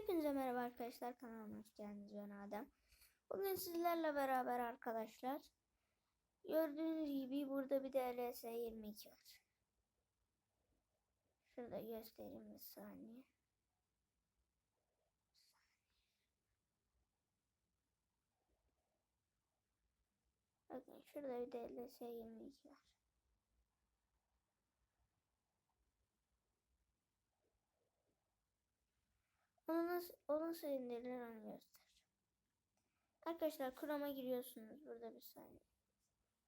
Hepinize merhaba arkadaşlar kanalıma hoş geldiniz ben Adem. Bugün sizlerle beraber arkadaşlar gördüğünüz gibi burada bir de LS22 var. Şurada göstereyim bir saniye. Bakın şurada bir de LS22 var. Onu nasıl, onu nasıl onu göster. Arkadaşlar Chrome'a giriyorsunuz burada bir saniye.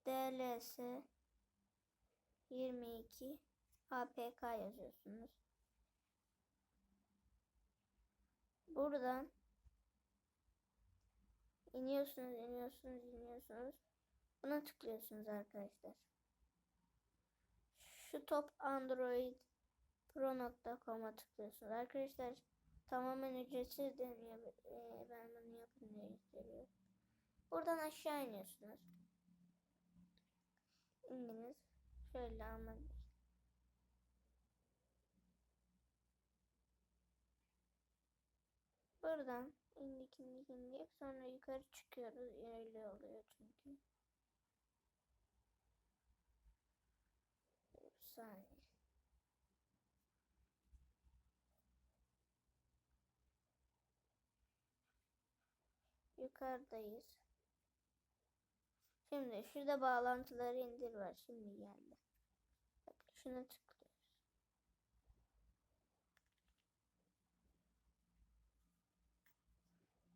DLS 22 APK yazıyorsunuz. Buradan iniyorsunuz, iniyorsunuz, iniyorsunuz. Buna tıklıyorsunuz arkadaşlar. Şu top Android Pro.com'a tıklıyorsunuz. Arkadaşlar tamamen ücretsiz deniyor. Ee, ben bunu yapın diye gösteriyorum. Buradan aşağı iniyorsunuz. İndiniz. Şöyle ama Buradan indik indik indik sonra yukarı çıkıyoruz. Öyle oluyor çünkü. Bir saniye. Yukarıdayız. Şimdi şurada bağlantıları indir var. Şimdi geldi. Bak şuna tıklıyoruz.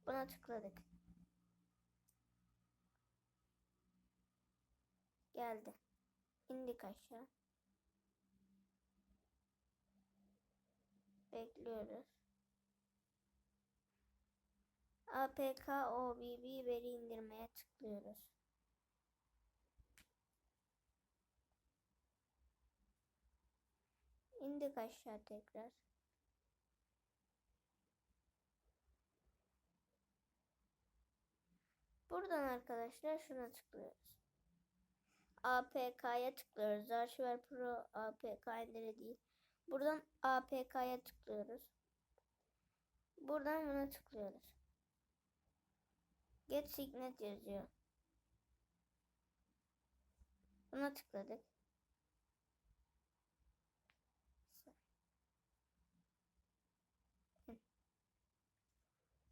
Buna tıkladık. Geldi. İndik aşağı. Bekliyoruz. APK OBB veri indirmeye tıklıyoruz. İndik aşağı tekrar. Buradan arkadaşlar şuna tıklıyoruz. APK'ya tıklıyoruz. Archiver Pro APK indire değil. Buradan APK'ya tıklıyoruz. Buradan buna tıklıyoruz. Get Signet yazıyor. Buna tıkladık.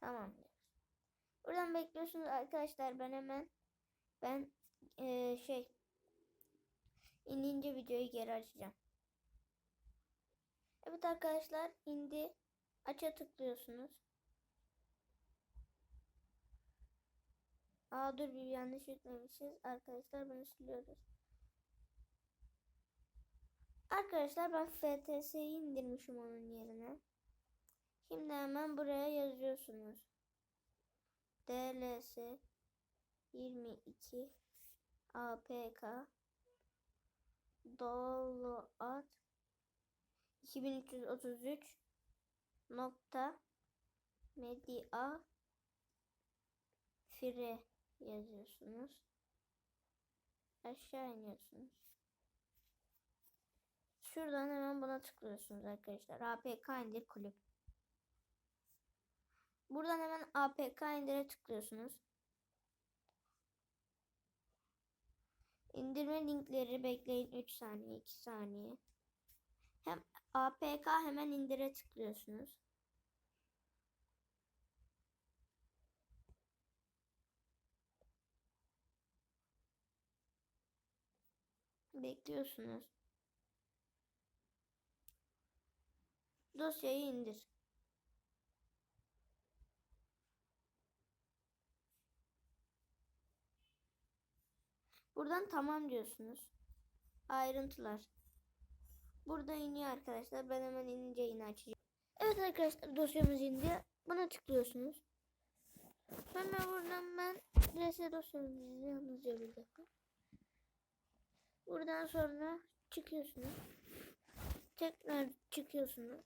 Tamam. Buradan bekliyorsunuz arkadaşlar. Ben hemen ben eee, şey inince videoyu geri açacağım. Evet arkadaşlar indi. Aça tıklıyorsunuz. Aa dur bir yanlış yüklemişiz. Arkadaşlar bunu siliyoruz. Arkadaşlar ben FTS'yi indirmişim onun yerine. Şimdi hemen buraya yazıyorsunuz. DLS 22 APK download 2333 nokta media free yazıyorsunuz. Aşağı iniyorsunuz. Şuradan hemen buna tıklıyorsunuz arkadaşlar. APK indir kulüp. Buradan hemen APK indire tıklıyorsunuz. İndirme linkleri bekleyin 3 saniye 2 saniye. Hem APK hemen indire tıklıyorsunuz. Bekliyorsunuz. Dosyayı indir. Buradan tamam diyorsunuz. Ayrıntılar. Burada iniyor arkadaşlar. Ben hemen inince yine açacağım. Evet arkadaşlar dosyamız indi. Buna tıklıyorsunuz. Hemen buradan ben rs dosyamızı yalnızca bir dakika. Buradan sonra çıkıyorsunuz. Tekrar çıkıyorsunuz.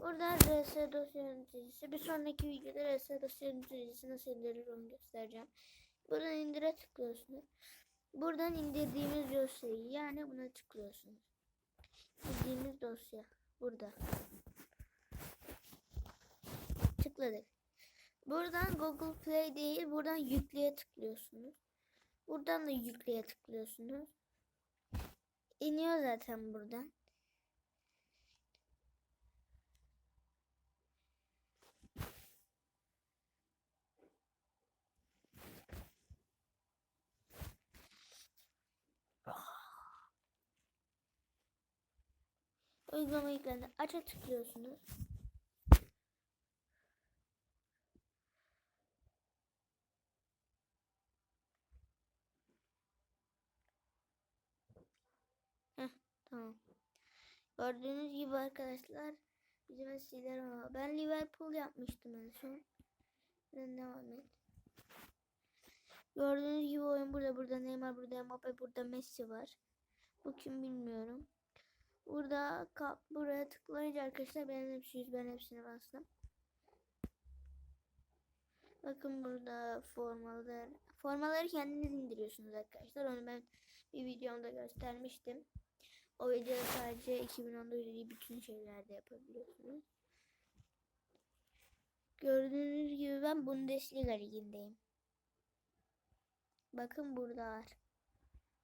Burada rs dosya yöneticisi. Bir sonraki videoda rs dosya yöneticisi nasıl indirilir onu göstereceğim. Buradan indire tıklıyorsunuz. Buradan indirdiğimiz dosyayı yani buna tıklıyorsunuz. İndirdiğimiz dosya burada. tıkladık. Buradan Google Play değil buradan yükleye tıklıyorsunuz. Buradan da yükleye tıklıyorsunuz. İniyor zaten buradan. Uygulama yüklendi. Aç'a tıklıyorsunuz. Tamam. Gördüğünüz gibi arkadaşlar bizim eskiler var. Ben Liverpool yapmıştım en son. Ben devam et. Gördüğünüz gibi oyun burada. Burada Neymar, burada Mbappe, burada Messi var. Bu kim bilmiyorum. Burada kap buraya tıklayınca arkadaşlar benim hepsi ben hepsine bastım. Bakın burada formalar. Formaları kendiniz indiriyorsunuz arkadaşlar. Onu ben bir videomda göstermiştim. O videoda sadece 2019 değil bütün şeylerde yapabiliyorsunuz. Gördüğünüz gibi ben Bundesliga ligindeyim. Bakın burada var.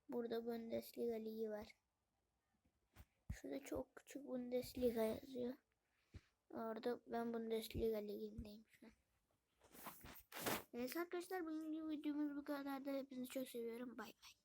Burada Bundesliga ligi var. Şurada çok küçük Bundesliga yazıyor. Orada ben Bundesliga ligindeyim şu an. Neyse arkadaşlar bugünkü videomuz bu kadar da hepinizi çok seviyorum. Bay bay.